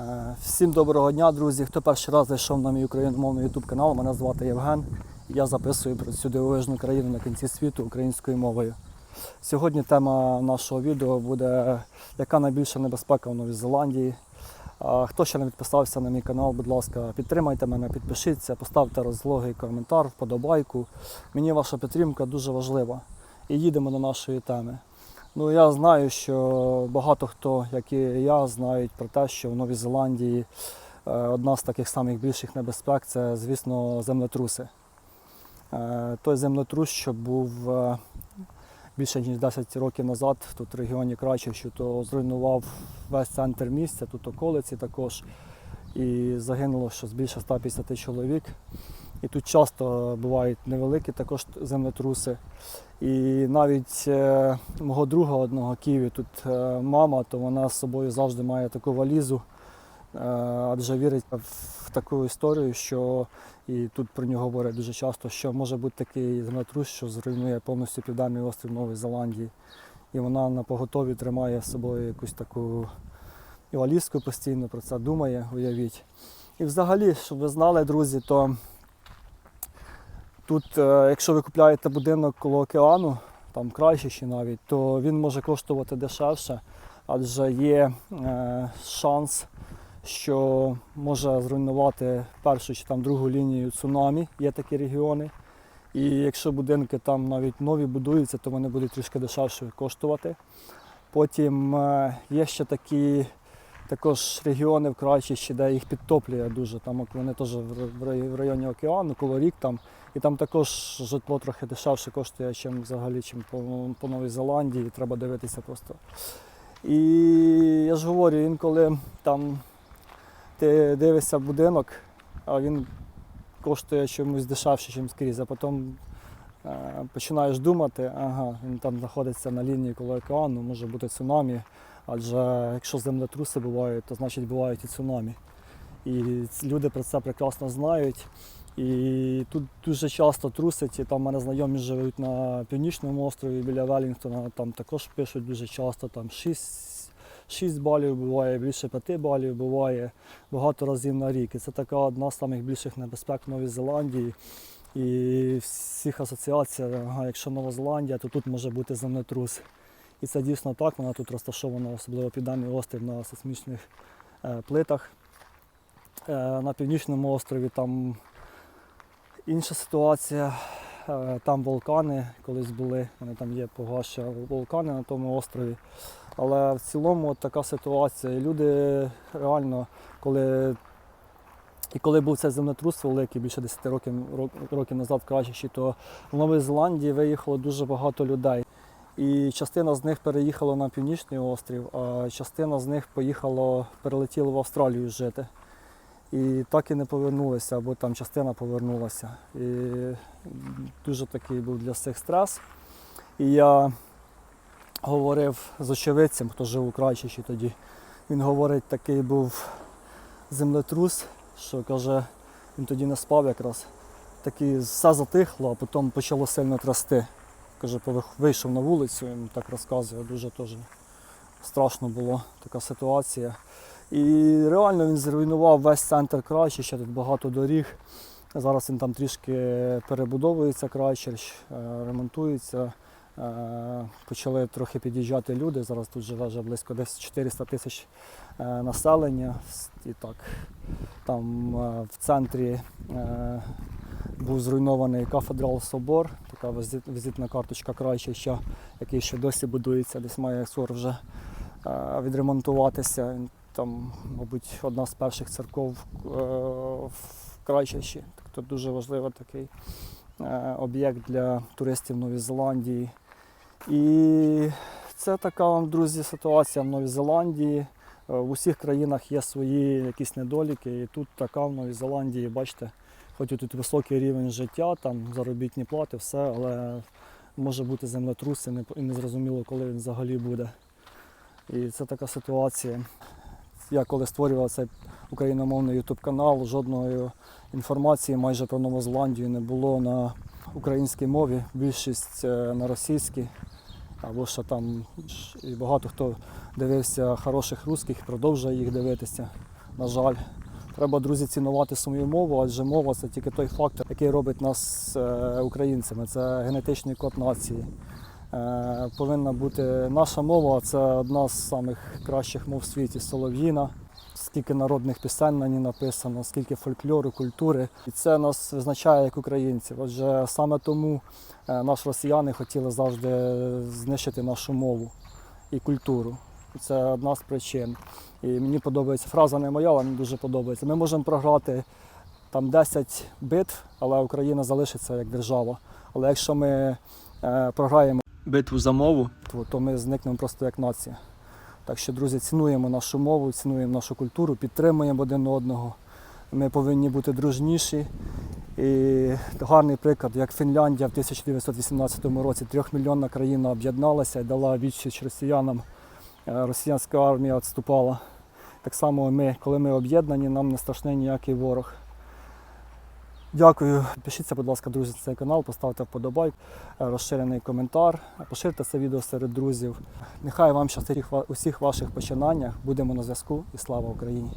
Е, Всім доброго дня, друзі. Хто перший раз зайшов на мій україномовний YouTube канал, мене звати Євген. Я записую про цю дивовижну країну на кінці світу українською мовою. Сьогодні тема нашого відео буде яка найбільша небезпека в Новій Зеландії. Хто ще не підписався на мій канал, будь ласка, підтримайте мене, підпишіться, поставте розлогий коментар, вподобайку. Мені ваша підтримка дуже важлива. І їдемо до нашої теми. Ну, я знаю, що багато хто, як і я, знають про те, що в Новій Зеландії е, одна з таких самих більших небезпек це, звісно, землетруси. Е, Той землетрус, що був е, більше ніж 10 років назад, тут в регіоні Крачівщі, то зруйнував весь центр місця, тут околиці також. І загинуло щось більше 150 чоловік. І тут часто бувають невеликі також землетруси. І навіть е, мого друга одного Києві, тут е, мама, то вона з собою завжди має таку валізу, е, адже вірить в таку історію, що і тут про нього говорять дуже часто, що може бути такий землетрус, що зруйнує повністю південний острів Нової Зеландії. І вона на поготові тримає з собою якусь таку валізку постійно про це думає, уявіть. І взагалі, щоб ви знали, друзі, то Тут, е, якщо ви купляєте будинок коло океану, там краще ще навіть, то він може коштувати дешевше, адже є е, шанс, що може зруйнувати першу чи там другу лінію цунамі, є такі регіони. І якщо будинки там навіть нові будуються, то вони будуть трішки дешевше коштувати. Потім е, є ще такі також регіони в Крайчищі, де їх підтоплює дуже. Там вони теж в районі океану, коло рік там. І там також житло трохи дешевше коштує, ніж взагалі, чим по, по Новій Зеландії. Треба дивитися просто. І я ж говорю, інколи там ти дивишся будинок, а він коштує чомусь дешевше, ніж скрізь. А потім е, починаєш думати, ага, він там знаходиться на лінії коло океану, може бути цунамі. Адже якщо землетруси бувають, то значить бувають і цунамі. І люди про це прекрасно знають. І тут дуже часто трусить, і там мене знайомі живуть на північному острові біля Велінгтона, там також пишуть дуже часто, там 6, 6 балів буває, більше 5 балів буває багато разів на рік. І це така одна з найбільших небезпек в Новій Зеландії. І всіх асоціацій, якщо Нова Зеландія, то тут може бути землетрус. І це дійсно так, вона тут розташована, особливо південний острів на сейсмічних е, плитах. Е, на північному острові там інша ситуація. Е, Там вулкани колись були, вони там є погаші вулкани на тому острові. Але в цілому от така ситуація. І люди реально, коли і коли був цей землетрус великий, більше 10 років, рок- років назад в Крачищі, то в Новій Зеландії виїхало дуже багато людей. І частина з них переїхала на північний острів, а частина з них поїхала, перелетіла в Австралію жити. І так і не повернулися, або там частина повернулася. І дуже такий був для всіх стрес. І я говорив з очевидцем, хто жив у Крайчичі тоді. Він говорить, такий був землетрус, що каже, він тоді не спав якраз. Такий все затихло, а потім почало сильно трясти. Каже, вийшов на вулицю, він так розказує, дуже теж страшно було така ситуація. І реально він зруйнував весь центр краще, ще тут багато доріг. Зараз він там трішки перебудовується краще, ремонтується. Е, Почали трохи під'їжджати люди. Зараз тут живе вже близько десь 400 тисяч е, населення. І так, там е, в центрі е, був зруйнований кафедрал собор, така візитна карточка Крайчища, який ще досі будується, десь має скоро вже е, відремонтуватися. Там, мабуть, одна з перших церков е, в Крайчищі. Тобто дуже важливий такий е, об'єкт для туристів Нової Зеландії. І це така вам, друзі, ситуація в Новій Зеландії. Е, В усіх країнах є свої якісь недоліки, і тут така в Новій Зеландії, бачите, хоч тут високий рівень життя, там заробітні плати, все, але може бути землетрус і незрозуміло, коли він взагалі буде. І це така ситуація. Я коли створював цей україномовний YouTube канал, жодної інформації майже про Нову Зеландію не було на українській мові, більшість е, на російській. Або що там і багато хто дивився хороших русських, продовжує їх дивитися. на жаль. Треба, друзі, цінувати свою мову, адже мова це тільки той фактор, який робить нас е, українцями. Це генетичний код нації. Е, повинна бути наша мова, це одна з самих кращих мов в світі солов'їна. Скільки народних пісень на ній написано, скільки фольклору, культури. І це нас визначає як українців. Отже, саме тому е, наші росіяни хотіли завжди знищити нашу мову і культуру. І Це одна з причин. І мені подобається фраза не моя, але мені дуже подобається. Ми можемо програти там 10 битв, але Україна залишиться як держава. Але якщо ми е, програємо битву за мову, то, ми зникнемо просто як нація. Так що, друзі, цінуємо нашу мову, цінуємо нашу культуру, підтримуємо один одного. Ми повинні бути дружніші. І гарний приклад, як Фінляндія в 1918 році трьохмільйонна країна об'єдналася і дала відсіч росіянам. Е, Росіянська армія відступала. Так само ми, коли ми об'єднані, нам не страшний ніякий ворог. Дякую. Підпишіться, будь ласка, друзі, цей канал, поставте вподобайк, е, розширений коментар, поширте це відео серед друзів. Нехай вам щастить у всіх ваших починаннях. Будемо на зв'язку і слава Україні!